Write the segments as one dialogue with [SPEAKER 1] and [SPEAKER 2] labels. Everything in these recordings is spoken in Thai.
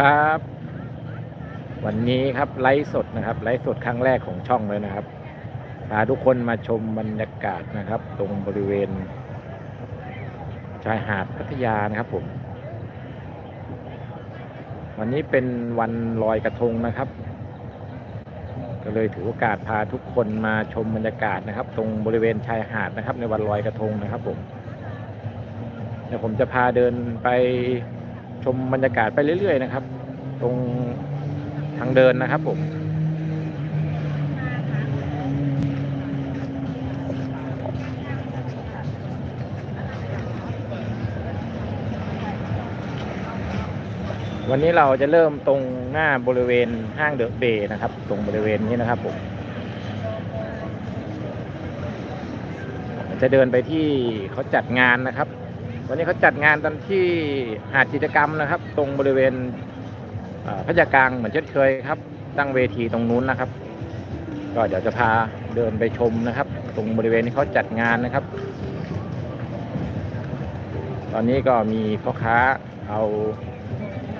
[SPEAKER 1] ครับ วันนี้ครับไลฟ์สดนะครับไลฟ์สดครั้งแรกของช่องเลยนะครับพาทุกคนมาชมบรรยากาศนะครับ ตรงบริเวณ ชายหาดพัทยานะครับผม วันนี้เป็นวันลอยกระทงนะครับ ก็เลยถือโอกาสพาทุกคนมาชมบรรยากาศนะครับ ตรงบริเวณชายหาดนะครับ ในวันลอยกระทงนะครับผมเดี๋ยวผมจะพาเดินไป ชมบรรยากาศไปเรื่อย ๆ นะครับ ตรงทางเดินนะครับผมวันนี้เราจะเริ่มตรงหน้าบริเวณห้างเดอะเบย์นะครับ ตรงบริเวณนี้นะครับผมจะเดินไปที่เขาจัดงานนะครับ วันนี้เขาจัดงานตอนที่หาดกิจกรรมนะครับ ตรงบริเวณพัทยากลางเหมือนเช่นเคยครับ ตั้งเวทีตรงนู้นนะครับ ก็เดี๋ยวจะพาเดินไปชมนะครับ ตรงบริเวณที่เขาจัดงานนะครับ ตอนนี้ก็มีพ่อค้าเอา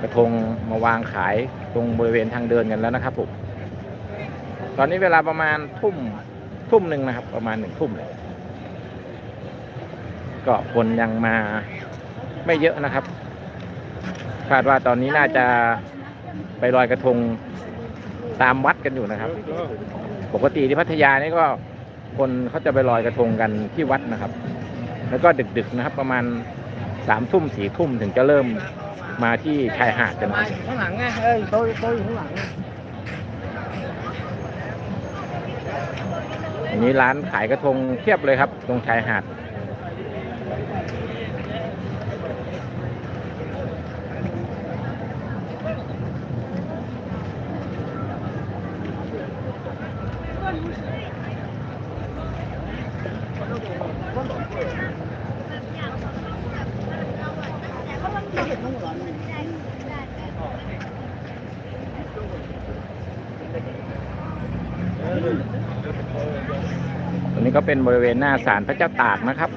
[SPEAKER 1] กระทงมาวางขายตรงบริเวณทางเดินกันแล้วนะครับผมตอนนี้เวลาประมาณทุ่มทุ่มหนึ่งนะครับ ประมาณหนึ่งทุ่มเลย ก็คนยังมาไม่เยอะนะครับ คาดว่าตอนนี้น่าจะไปลอยกระทงตามวัดกันอยู่นะครับ ปกติที่พัทยานี่ก็คนเขาจะไปลอยกระทงกันที่วัดนะครับ แล้วก็ดึกๆนะครับ ประมาณสามทุ่มสี่ทุ่มถึงจะเริ่มมาที่ชายหาดกันนะครับ
[SPEAKER 2] ข้างหลังไงเอ้ยโตะโตะอยู่ข้างหลังไง
[SPEAKER 1] อันนี้ร้านขายกระทงเทียบเลยครับ ตรงชายหาด ก็เป็นบริเวณหน้าศาลพระเจ้าตากนะครับ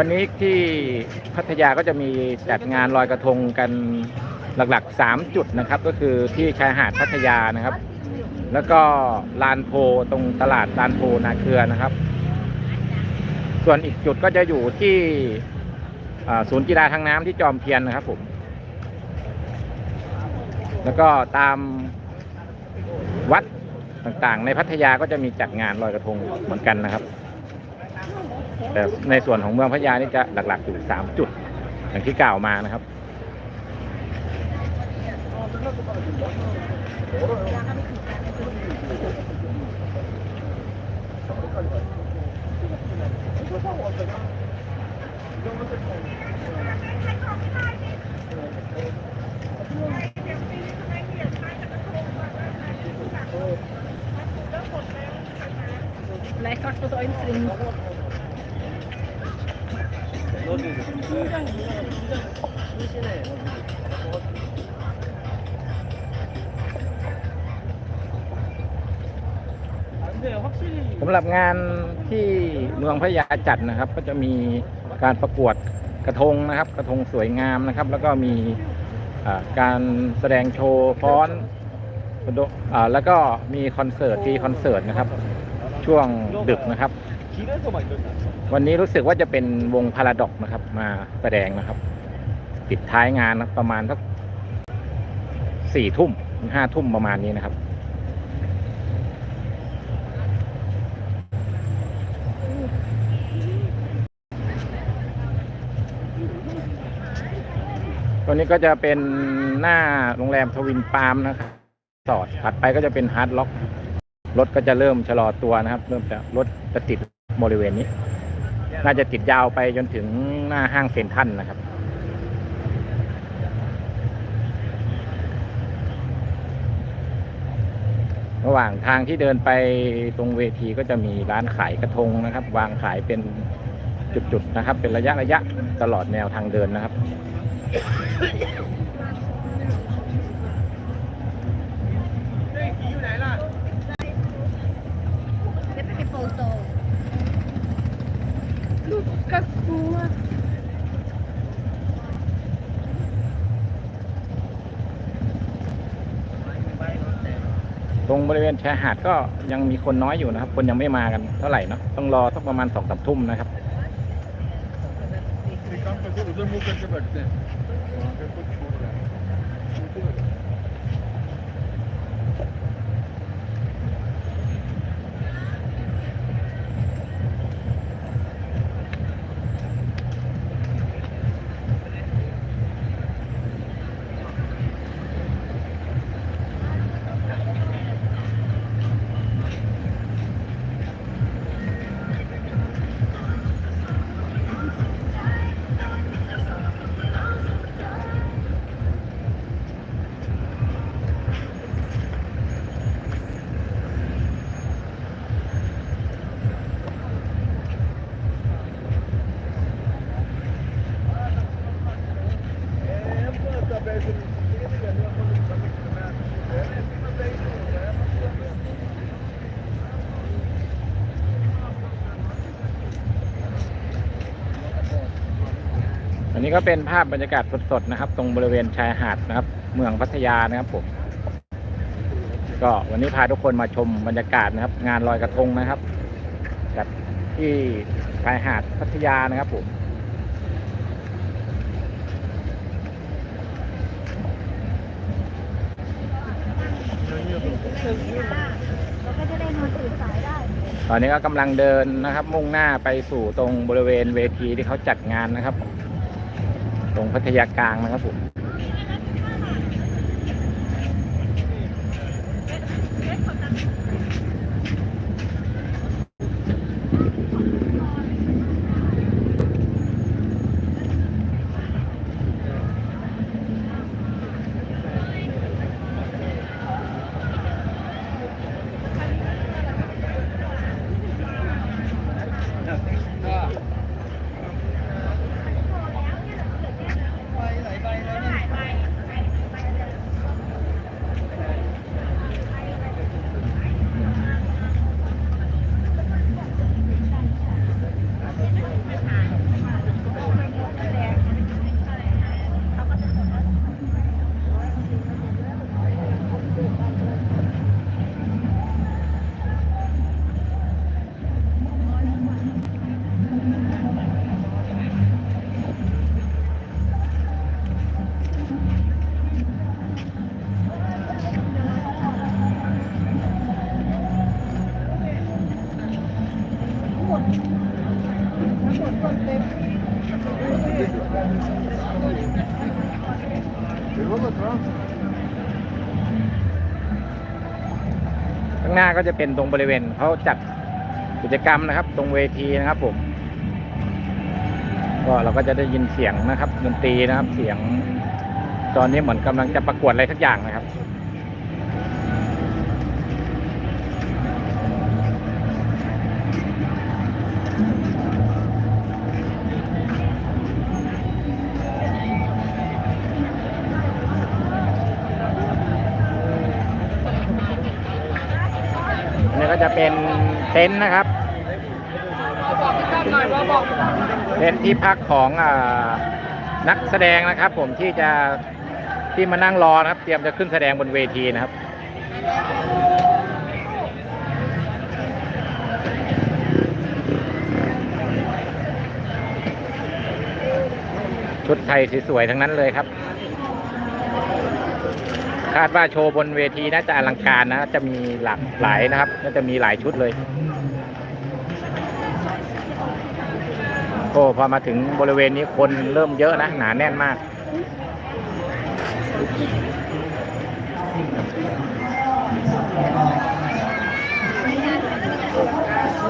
[SPEAKER 1] วันนี้ที่พัทยาก็จะมีจัดงานลอยกระทงกันหลักๆ 3 จุดนะครับ ก็คือที่ชายหาดพัทยานะครับ แล้วก็ลานโพตรงตลาดลานโพนาเครือนะครับ ส่วนอีกจุดก็จะอยู่ที่ศูนย์กีฬาทางน้ำที่จอมเทียนนะครับผม แล้วก็ตามวัดต่างๆ ในพัทยาก็จะมีจัดงานลอยกระทงเหมือนกันนะครับ แต่ในส่วนของเมืองพัทยานี่จะหลักๆอยู่สามจุด อย่างที่กล่าวมานะครับ
[SPEAKER 3] Vielleicht kannst du das einstellen.
[SPEAKER 1] สำหรับงานที่เมืองพระยาจัดนะครับ ก็จะมีการประกวดกระทงนะครับ กระทงสวยงามนะครับ แล้วก็มีการแสดงโชว์ฟ้อนอแล้วก็มีคอนเสิร์ตทีคอนเสิร์ตนะครับ ช่วงดึกนะครับ วันนี้รู้สึกว่าจะเป็นวงพาราดอกนะครับ มาแสดงนะครับ ปิดท้ายงานนะประมาณสักสี่ทุ่มห้าทุ่มประมาณนี้นะครับ ตัวนี้ก็จะเป็นหน้าโรงแรมทวินปาล์มนะครับสอดถัดไปก็จะเป็นฮาร์ดล็อก รถก็จะเริ่มชะลอตัวนะครับ เริ่มจะรถจะติด บริเวณนี้ น่าจะติดยาวไปจนถึงหน้าห้างเซ็นทรัลนะครับ ระหว่างทางที่เดินไปตรงเวทีก็จะมีร้านขายกระทงนะครับ วางขายเป็นจุดๆนะครับ เป็นระยะระยะตลอดแนวทางเดินนะครับ งบริเวณชายหาดก็ยังมีคนน้อยอยู่นะครับ คนยังไม่มากันเท่าไหร่เนาะต้องรอสักประมาณสองสามทุ่มนะครับ
[SPEAKER 2] Kamp, also unser Mucke
[SPEAKER 1] geweckt. อันนี้ก็เป็นภาพบรรยากาศสดๆนะครับ ตรงบริเวณชายหาดนะครับ เมืองพัทยานะครับผมก็วันนี้พาทุกคนมาชมบรรยากาศนะครับ งานลอยกระทงนะครับจัดที่ชายหาดพัทยานะครับผม
[SPEAKER 3] ต
[SPEAKER 1] อนนี้ก็กำลังเดินนะครับ มุ่งหน้าไปสู่ตรงบริเวณเวทีที่เขาจัดงานนะครับ รงพัทยากลางนะครับผม ก็จะเป็นตรงบริเวณเขาจัดกิจกรรมนะครับ ตรงเวทีนะครับผมก็เราก็จะได้ยินเสียงนะครับดนตรีนะครับ เสียง ตอนนี้เหมือนกำลังจะประกวดอะไรสักอย่างนะครับ จะเป็นเต็นท์นะครับเต็นท์ที่พักของอนักแสดงนะครับ ผมที่จะที่มานั่งรอนะครับ เตรียมจะขึ้นแสดงบนเวทีนะครับชุดไทยสวยๆทั้งนั้นเลยครับ คาดว่าโชว์บนเวทีน่าจะอลังการนะ จะมีหลากหลายนะครับ น่าจะมีหลายชุดเลย โอ้พอมาถึงบริเวณนี้คนเริ่มเยอะนะ หนาแน่นมาก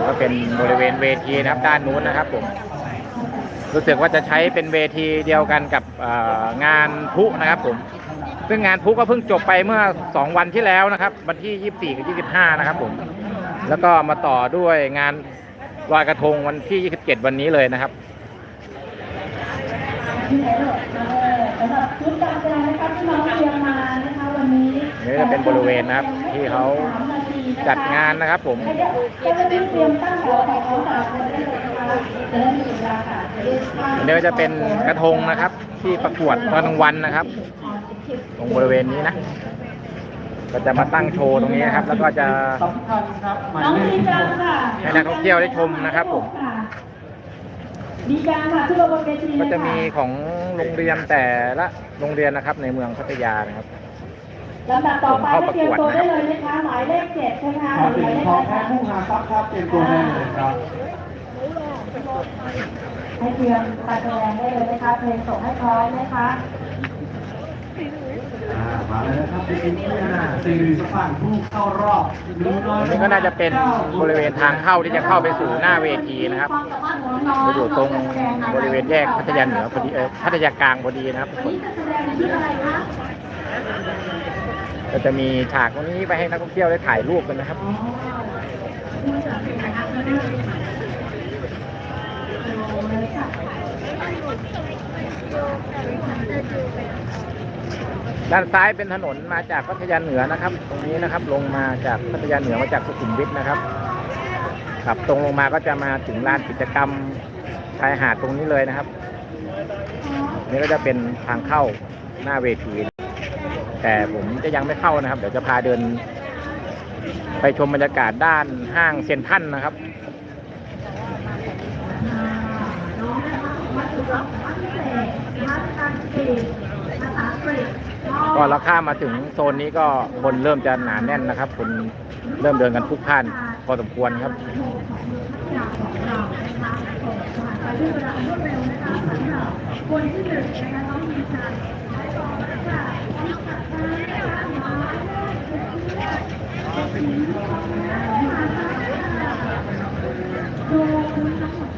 [SPEAKER 1] ก็เป็นบริเวณเวทีนะครับด้านนู้นนะครับผมรู้สึกว่าจะใช้เป็นเวทีเดียวกันกับงานพุนะครับผม ซึ่งงานพุก็เพิ่งจบไปเมื่อ 2 วันที่แล้วนะครับ วันที่ 24 กับ 25 นะครับผมแล้วก็มาต่อด้วยงานลอยกระทงวันที่ 27 วันนี้เลยนะครับ
[SPEAKER 4] สำหรับชุดการแสดงนะคะที่น้องเตรียมมานะคะวันนี้
[SPEAKER 1] นี่จะเป็นบริเวณนะครับที่เขาจัดงานนะครับผม
[SPEAKER 4] เจ้าหน้าที่เตรียวจะเวลาค่ะ
[SPEAKER 1] อันนี้ก็จะเป็นกระทงนะครับ ที่ประกวดตอนกลางวันนะครับ ตรงบริเวณนี้นะ ก็จะมาตั้งโชว์ตรงนี้นะครับ แล้วก็จะ
[SPEAKER 2] สำคัญครับหมาย
[SPEAKER 4] น้อง
[SPEAKER 2] เล
[SPEAKER 4] ดี
[SPEAKER 2] ข
[SPEAKER 4] จังค่ะ
[SPEAKER 1] ให้นักท่องเที่ยวได้ชมนะครับผม
[SPEAKER 4] ดีจังค่ะขึ้นมาบนเวที
[SPEAKER 1] ก็จะมีของโรงเรียนแต่ละโรงเรียนนะครับ ในเมืองพัทยานะครับ
[SPEAKER 4] ลำดับต่อไปให้เตรียมตัวได้เลยนะคะหมายเลขเจ็ดนะคะ
[SPEAKER 2] ขอ
[SPEAKER 4] ห
[SPEAKER 2] ถึ
[SPEAKER 4] มางยเลข
[SPEAKER 2] ทอง
[SPEAKER 4] นะ
[SPEAKER 2] แท้
[SPEAKER 4] คะ
[SPEAKER 2] ผู้หาทรัพย์ครับเป็นตัวแทนเลยครับ
[SPEAKER 4] ให้เตรียมการแสดงได้เลยนะคะเพลงส่งให้พร้อมนะคะ
[SPEAKER 2] อ่า มาเลยนะครับเป็นที่ห้าสี่สปานผู้เข้ารอบหนึ่ง
[SPEAKER 1] นนี้ก็น่าจะเป็นบริเวณทางเข้าที่จะเข้าไปสู่หน้าเวทีนะครับอยู่ตรงบริเวณแยกพัทยาเหนือพอดีเออพัทยากลางพอดีนะครับทุกคนก็จะมีฉากตรงนี้ไปให้นักท่องเที่ยวได้ถ่ายรูปกันนะครับ ด้านซ้ายเป็นถนนมาจากพัทยาเหนือนะครับ ตรงนี้นะครับลงมาจากพัทยาเหนือมาจากสุขุมวิทนะครับขับตรงลงมาก็จะมาถึงลานกิจกรรมชายหาดตรงนี้เลยนะครับ นี่ก็จะเป็นทางเข้าหน้าเวทีแต่ผมจะยังไม่เข้านะครับ เดี๋ยวจะพาเดิน ไปชมบรรยากาศด้านห้างเซนทรัลนะครับ ก็เราข้ามมาถึงโซนนี้ก็คนเริ่มจะหนาแน่นนะครับ คนเริ่มเดินกันพลุกพล่านพอสมควรครับทาง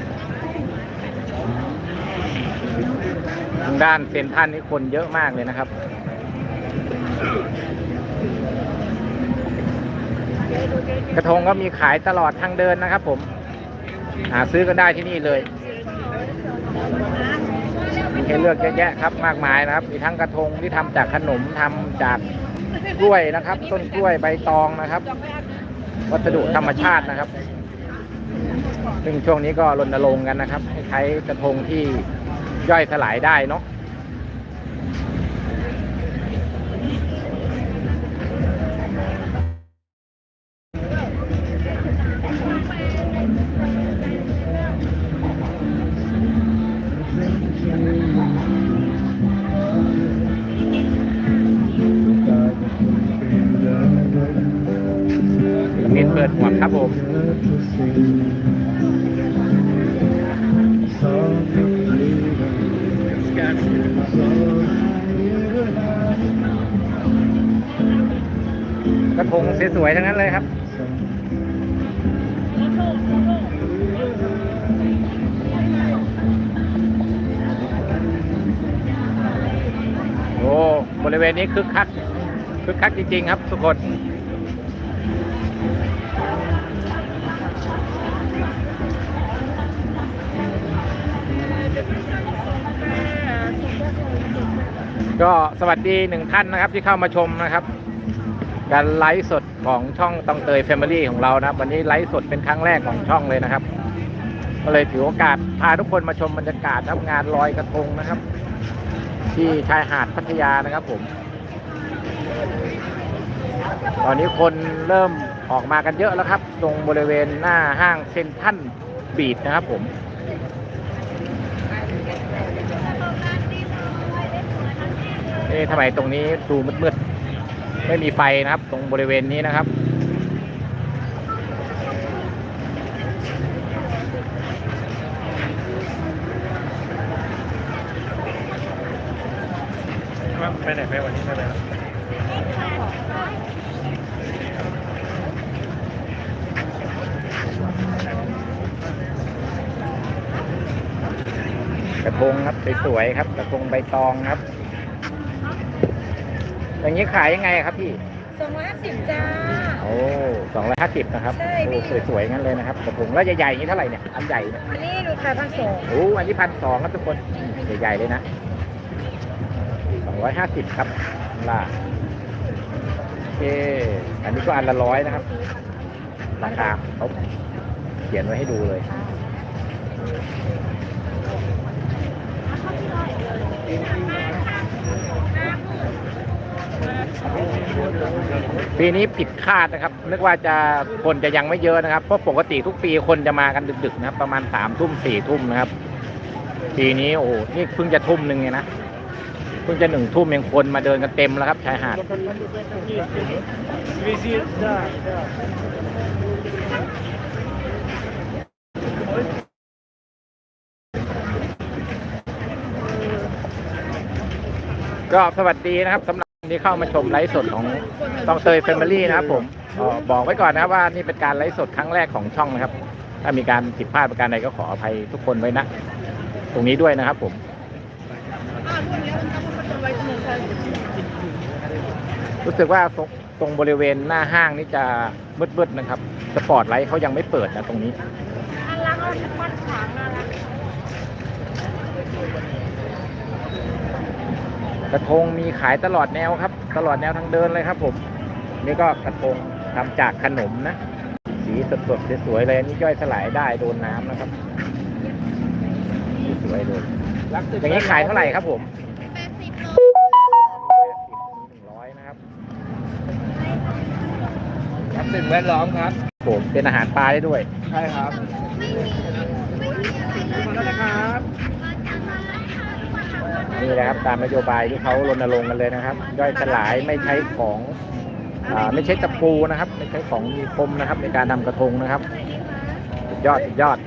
[SPEAKER 1] ด้างด้านเซนทรัลนี่คนเยอะมากเลยนะครับ กระทงก็มีขายตลอดทางเดินนะครับผม หาซื้อกันได้ที่นี่เลยมีให้เลือกเยอะแยะครับมากมายนะครับ มีทั้งกระทงที่ทำจากขนมทำจากกล้วยนะครับ ต้นกล้วยใบตองนะครับ วัสดุธรรมชาตินะครับ ซึ่งช่วงนี้ก็รณรงค์กันนะครับ ให้ใช้กระทงที่ ย่อยสลายได้เนาะ กระทงสวยๆทั้งนั้นเลยครับโอ้บริเวณนี้คึกคักคึกคักจริงๆครับทุกคนก็สวัสดีหนึ่งท่านนะครับที่เข้ามาชมนะครับ การไลฟ์สดของช่องตองเตยแฟมิลี่ของเรานะครับ วันนี้ไลฟ์สดเป็นครั้งแรกของช่องเลยนะครับ ก็เลยถือโอกาสพาทุกคนมาชมบรรยากาศนะครับงานลอยกระทงนะครับ ที่ชายหาดพัทยานะครับผม ตอนนี้คนเริ่มออกมากันเยอะแล้วครับ ตรงบริเวณหน้าห้างเซ็นทรัลบีดนะครับผมเอ๊ะทำไมตรงนี้ดูมืดๆ ไม่มีไฟนะครับ ตรงบริเวณนี้นะครับ ไปไหนไปวันนี้ไปไหนกระทงครับสวยๆครับกระทงใบตองครับ อย่างนี้ขายยังไงครับพี่
[SPEAKER 3] สองร้อยห้าสิบจ้า
[SPEAKER 1] โอ้สองร้อยห้าสิบนะครับ
[SPEAKER 3] ใช่พี่
[SPEAKER 1] โอ้สวยๆงั้นเลยนะครับกระทงแล้วใหญ่ๆอย่างนี้เท่าไหร่เนี่ยอันใหญ่เนี่ย
[SPEAKER 3] อันนี้ดูขายพันสอง
[SPEAKER 1] โอ้อันนี้พันสองครับทุกคนใหญ่ๆเลยนะสองร้อยห้าสิบครับล่าโอเคอันนี้ก็อันละร้อยนะครับราคาเขาเขียนไว้ให้ดูเลย ปีนี้ผิดคาดนะครับ นึกว่าจะคนจะยังไม่เยอะนะครับ เพราะปกติทุกปีคนจะมากันดึกๆนะครับ ประมาณสามทุ่มสี่ทุ่มนะครับ ปีนี้โอ้โหนี่เพิ่งจะทุ่มหนึ่งไงนะเพิ่งจะหนึ่งทุ่มยังคนมาเดินกันเต็มแล้วครับชายหาดก็สวัสดีนะครับสำหรับ ที่เข้ามาชมไลฟ์สดของต้องเตยแฟมิลี่นะครับผมบอกไว้ก่อนนะว่านี่เป็นการไลฟ์สดครั้งแรกของช่องนะครับ ถ้ามีการผิดพลาดประการใดก็ขออภัยทุกคนไว้นะ ตรงนี้ด้วยนะครับผมรู้สึกว่าตรงตรงบริเวณหน้าห้างนี่จะมืดๆนะครับ สปอร์ตไลท์เขายังไม่เปิดนะตรงนี้
[SPEAKER 3] อันรักเอาปัดขวางน่ารั ก
[SPEAKER 1] กระทงมีขายตลอดแนวครับ ตลอดแนวทางเดินเลยครับผมนี่ก็กระทงทำจากขนมนะ สีสดๆสวยๆเลยอันนี้ย่อยสลายได้โดนน้ำนะครับสวยๆเลยอย่างนี้ขายเท่าไหร่ครับผม
[SPEAKER 3] แปดสิบโล
[SPEAKER 1] หนึ่งร้อยนะครับ
[SPEAKER 2] ครับสิ่งแวดล้อมครับ
[SPEAKER 1] ผมเป็นอาหารปลาได้ด้วย
[SPEAKER 2] ใช่ครับ
[SPEAKER 3] ไม่มีไม่มีอะไรเลย
[SPEAKER 2] มาแล้วนะครับ
[SPEAKER 1] นี่แหละครับ ตามนโยบายที่เขารณรงค์กันเลยนะครับ ย่อยสลายไม่ใช้ของอไม่ใช้ตะปูนะครับ ไม่ใช้ของมีคมนะครับ ในการทำกระทงนะครับสุดยอดสุดยอด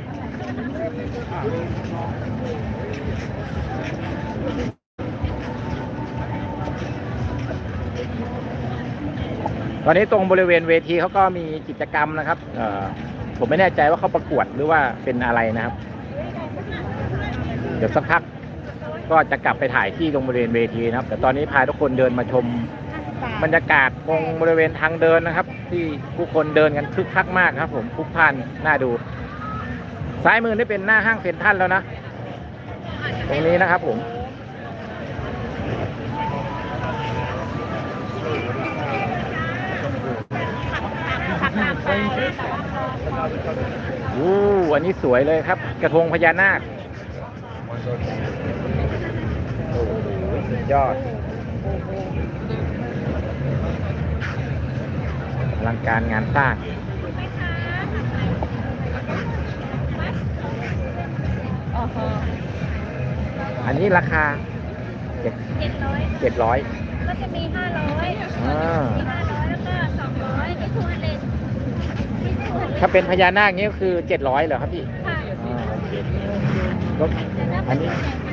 [SPEAKER 1] ตอนนี้ตรงบริเวณเวทีเขาก็มีกิจกรรมนะครับผมไม่แน่ใจว่าเขาประกวดหรือว่าเป็นอะไรนะครับ เดี๋ยวสักพัก ก็จะกลับไปถ่ายที่ตรงบริเวณเวทีนะครับ แต่ตอนนี้พาทุกคนเดินมาชมบรรยากาศตรงบริเวณทางเดินนะครับ ที่ผู้คนเดินกันคึกคักมากครับ ผมพลุกพล่านน่าดู ซ้ายมือนี่เป็นหน้าห้างเซ็นทรัลแล้วนะ ตรงนี้นะครับผมอู้อันนี้สวยเลยครับ กระทงพญานาคโอ้โหสุด ยอดอลังการงานสร้าง
[SPEAKER 3] โอ้โห
[SPEAKER 1] อันนี้ราคาเจ็ด
[SPEAKER 3] เจ็ดร้อย
[SPEAKER 1] เจ็ดร้อย
[SPEAKER 3] ก็จะมีห้าร้อย
[SPEAKER 1] อ่า
[SPEAKER 3] มีห้าร้อยแล้วก็สองร้อยมีทูฮันเลนมีทูฮันเลน
[SPEAKER 1] ถ้าเป็นพญานาคนี้ก็คือเจ็ดร้อยเหรอครับพี่
[SPEAKER 3] ค่ะ
[SPEAKER 1] อ่าโอเคก็
[SPEAKER 3] แต่ถ้า
[SPEAKER 1] อั
[SPEAKER 3] เป็นน
[SPEAKER 1] นี้
[SPEAKER 3] ใหญ่พัน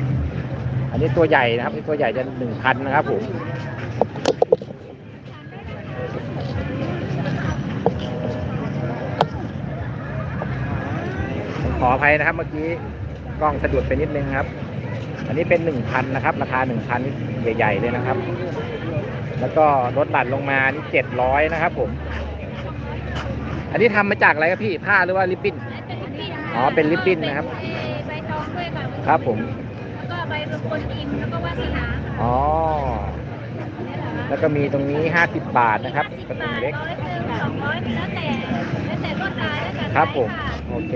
[SPEAKER 1] อันนี้ตัวใหญ่นะครับนี่ตัวใหญ่จะหนึ่งพันนะครับผมผมขออภัยนะครับเมื่อกี้กล้องสะดุดไปนิดนึงครับ อันนี้เป็นหนึ่งพันนะครับ ราคาหนึ่งพันใหญ่ๆเลยนะครับ แล้วก็ลดหลั่นลงมานี่เจ็ดร้อยนะครับ ผม อันนี้ทำมาจากอะไรครับพี่ผ้าหรือว่าริบบิ้นอ๋อเป็นริบบิ้นนะครับ
[SPEAKER 3] ใบตองด้วยค่ะ
[SPEAKER 1] ครับผม
[SPEAKER 3] แล้วก็ใบรบกวนอิมแล้วก็วาสนาค่ะ
[SPEAKER 1] อ๋อ
[SPEAKER 3] นี่แหละค่ะ
[SPEAKER 1] แล้วก็มีตรงนี้ 50 บาทนะครับกระทงเล็ก
[SPEAKER 3] ร้อยหนึ่งสองร้อยแล้วแต่แล้วแต่ลวดลายแล้วแต่
[SPEAKER 1] ครับผม
[SPEAKER 3] ไซส์ค่ะ
[SPEAKER 1] โอเค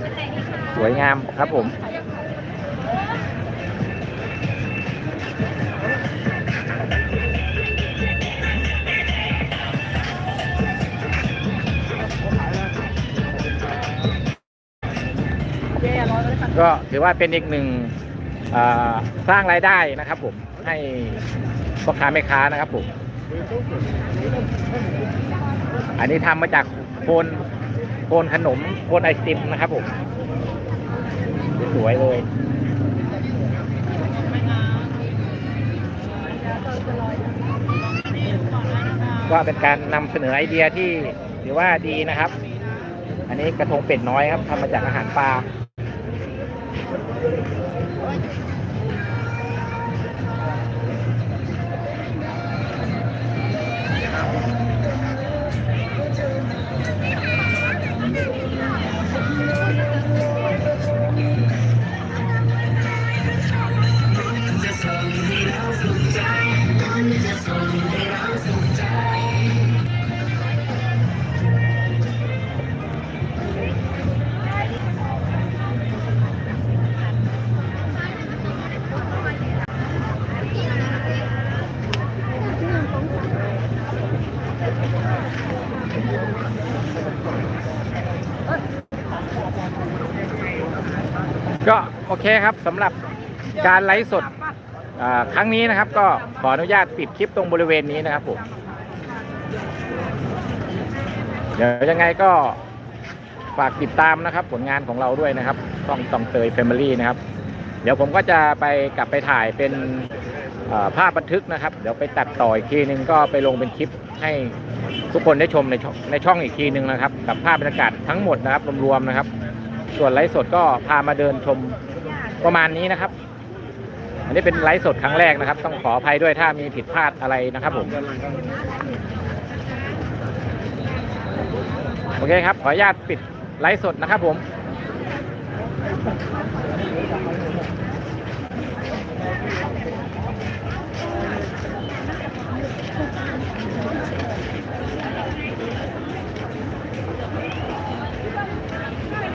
[SPEAKER 3] แล้วแต่นี่ค่ะ
[SPEAKER 1] สวยงามครับผม ก็ถือว่าเป็นอีกหนึ่งสร้างรายได้นะครับผมให้พ่อค้าแม่ค้านะครับผมอันนี้ทำมาจากโคนโคนขนมโคนไอติมนะครับผมสวยเลยก็เป็นการนำเสนอไอเดียที่ถือว่าดีนะครับ อันนี้กระทงเป็ดน้อยครับทำมาจากอาหารปลา Thank you. โอเคครับสำหรับการไลฟ์สดครั้งนี้นะครับ ก็ขออนุญาตปิดคลิปตรงบริเวณนี้นะครับผมเดี๋ยวยังไงก็ฝากติดตามนะครับ ผลงานของเราด้วยนะครับช่องตองเตยแฟมิลี่นะครับ เดี๋ยวผมก็จะไปกลับไปถ่ายเป็นภาพบันทึกนะครับ เดี๋ยวไปตัดต่ออีกทีนึงก็ไปลงเป็นคลิปให้ทุกคนได้ชมในช่องในช่องอีกทีนึงนะครับ กับภาพบรรยากาศทั้งหมดนะครับรวมๆนะครับ ส่วนไลฟ์สดก็พามาเดินชม ประมาณนี้นะครับ อันนี้เป็นไลฟ์สดครั้งแรกนะครับ ต้องขออภัยด้วยถ้ามีผิดพลาดอะไรนะครับผมโอเคครับ ขออนุญาตปิดไลฟ์สดนะครับผม